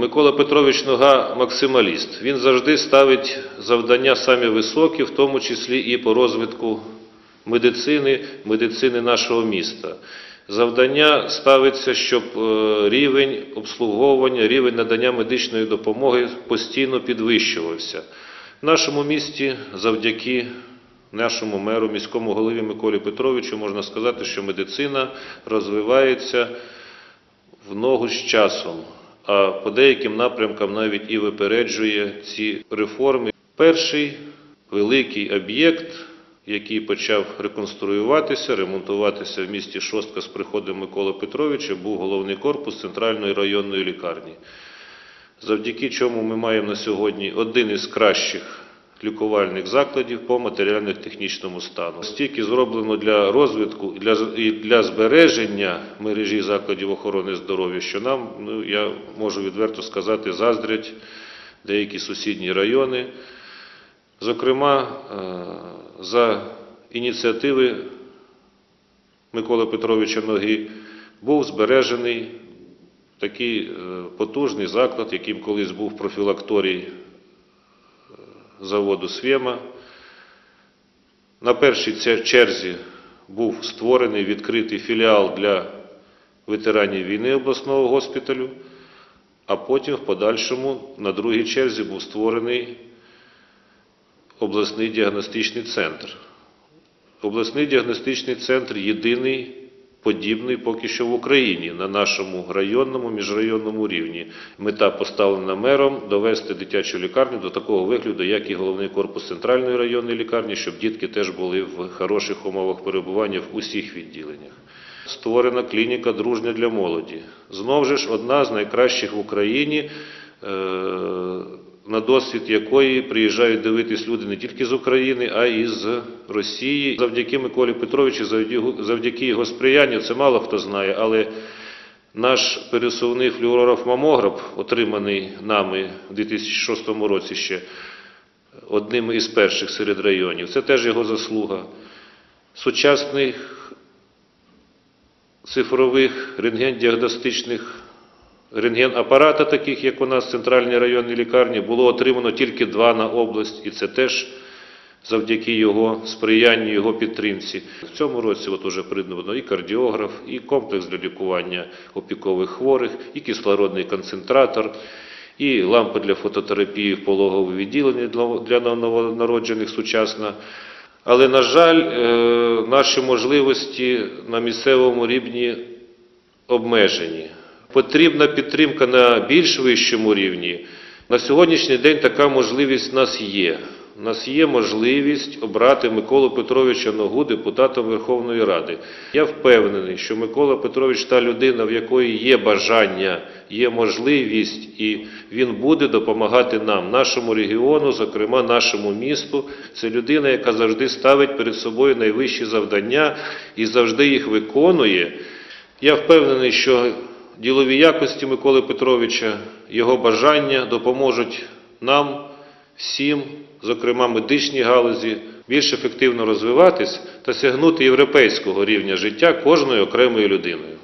Микола Петрович Нога максималіст. Він завжди ставить завдання самі високі, в тому числі і по розвитку медицини, медицини нашого міста. Завдання ставиться, щоб е, рівень обслуговування, рівень надання медичної допомоги постійно підвищувався. В нашому місті завдяки нашому меру, міському голові Миколі Петровичу можна сказати, що медицина розвивається в ногу з часом, а по деяким напрямкам навіть і випереджує ці реформи. Перший великий об'єкт, який почав реконструюватися, ремонтуватися в місті Шостка з приходом Миколи Петровича, був головний корпус центральної районної лікарні. Завдяки чому ми маємо на сьогодні один із кращих лікувальних закладів по матеріально-технічному стану. Стільки зроблено для розвитку і для, і для збереження мережі закладів охорони здоров'я, що нам, ну, я можу відверто сказати, заздрять деякі сусідні райони. Зокрема, е, за ініціативи Миколи Петровича Ноги був збережений такий е, потужний заклад, яким колись був профілакторій заводу Свєма. На першій черзі був створений відкритий філіал для ветеранів війни обласного госпіталю, а потім в подальшому на другій черзі був створений обласний діагностичний центр. Обласний діагностичний центр єдиний подібний поки що в Україні на нашому районному, міжрайонному рівні. Мета поставлена мером довести дитячу лікарню до такого вигляду, як і головний корпус центральної районної лікарні, щоб дітки теж були в хороших умовах перебування в усіх відділеннях. Створена клініка дружня для молоді. Знову ж одна з найкращих в Україні. На досвід якої приїжджають дивитись люди не тільки з України, а й з Росії. Завдяки Миколі Петровичу, завдяки- його сприянню, це мало хто знає, але наш пересувний флюорограф мамограф, отриманий нами в 2006 році ще одним із перших серед районів, це теж його заслуга. Сучасних цифрових рентген-діагностичних рентген-апарата, таких як у нас в центральній районній лікарні, було отримано тільки два на область, і це теж завдяки його сприянню, його підтримці. В цьому році от уже придбано і кардіограф, і комплекс для лікування опікових хворих, і кислородний концентратор, і лампа для фототерапії в пологовому відділенні для- для новонароджених сучасна. Але, на жаль, е, наші можливості на місцевому рівні обмежені. Потрібна підтримка на більш вищому рівні. На сьогоднішній день така можливість в нас є. У нас є можливість обрати Миколу Петровича Ногу депутатом Верховної Ради. Я впевнений, що Микола Петрович та людина, в якої є бажання, є можливість, і він буде допомагати нам, нашому регіону, зокрема нашому місту. Це людина, яка завжди ставить перед собою найвищі завдання і завжди їх виконує. Я впевнений, що ділові якості Миколи Петровича, його бажання допоможуть нам всім, зокрема медичній галузі, більш ефективно розвиватись та сягнути європейського рівня життя кожної окремою людиною.